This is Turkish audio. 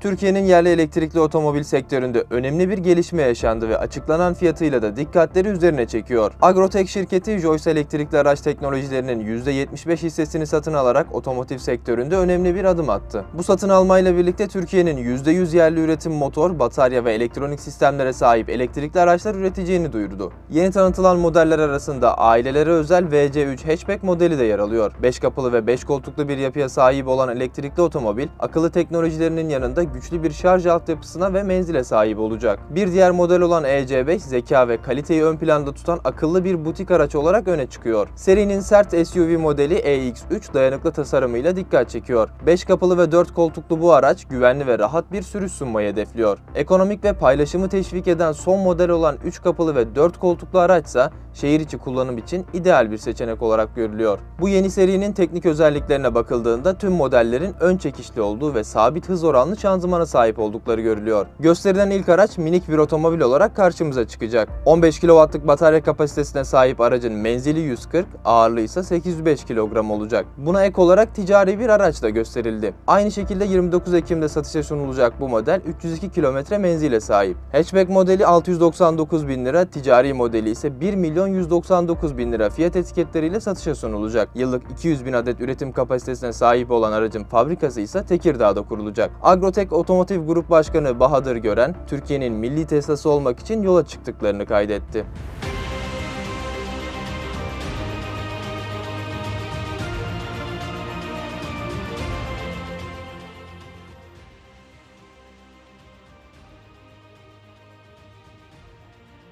Türkiye'nin yerli elektrikli otomobil sektöründe önemli bir gelişme yaşandı ve açıklanan fiyatıyla da dikkatleri üzerine çekiyor. Agrotek şirketi Joyce elektrikli araç teknolojilerinin %75 hissesini satın alarak otomotiv sektöründe önemli bir adım attı. Bu satın almayla birlikte Türkiye'nin %100 yerli üretim motor, batarya ve elektronik sistemlere sahip elektrikli araçlar üreteceğini duyurdu. Yeni tanıtılan modeller arasında ailelere özel VC3 hatchback modeli de yer alıyor. 5 kapılı ve 5 koltuklu bir yapıya sahip olan elektrikli otomobil, akıllı teknolojilerinin yanında güçlü bir şarj altyapısına ve menzile sahip olacak. Bir diğer model olan EC5, zeka ve kaliteyi ön planda tutan akıllı bir butik araç olarak öne çıkıyor. Serinin sert SUV modeli EX3 dayanıklı tasarımıyla dikkat çekiyor. 5 kapılı ve 4 koltuklu bu araç güvenli ve rahat bir sürüş sunmayı hedefliyor. Ekonomik ve paylaşımı teşvik eden son model olan 3 kapılı ve 4 koltuklu araçsa şehir içi kullanım için ideal bir seçenek olarak görülüyor. Bu yeni serinin teknik özelliklerine bakıldığında tüm modellerin ön çekişli olduğu ve sabit hız oranlı şanzımana sahip oldukları görülüyor. Gösterilen ilk araç minik bir otomobil olarak karşımıza çıkacak. 15 kW'lık batarya kapasitesine sahip aracın menzili 140, ağırlığı ise 805 kilogram olacak. Buna ek olarak ticari bir araç da gösterildi. Aynı şekilde 29 Ekim'de satışa sunulacak bu model 302 kilometre menzile sahip. Hatchback modeli 699 bin lira, ticari modeli ise 1 milyon 199 bin lira fiyat etiketleriyle satışa sunulacak. Yıllık 200 bin adet üretim kapasitesine sahip olan aracın fabrikası ise Tekirdağ'da kurulacak. Agrotek Otomotiv Grup Başkanı Bahadır Gören, Türkiye'nin milli Tesla'sı olmak için yola çıktıklarını kaydetti.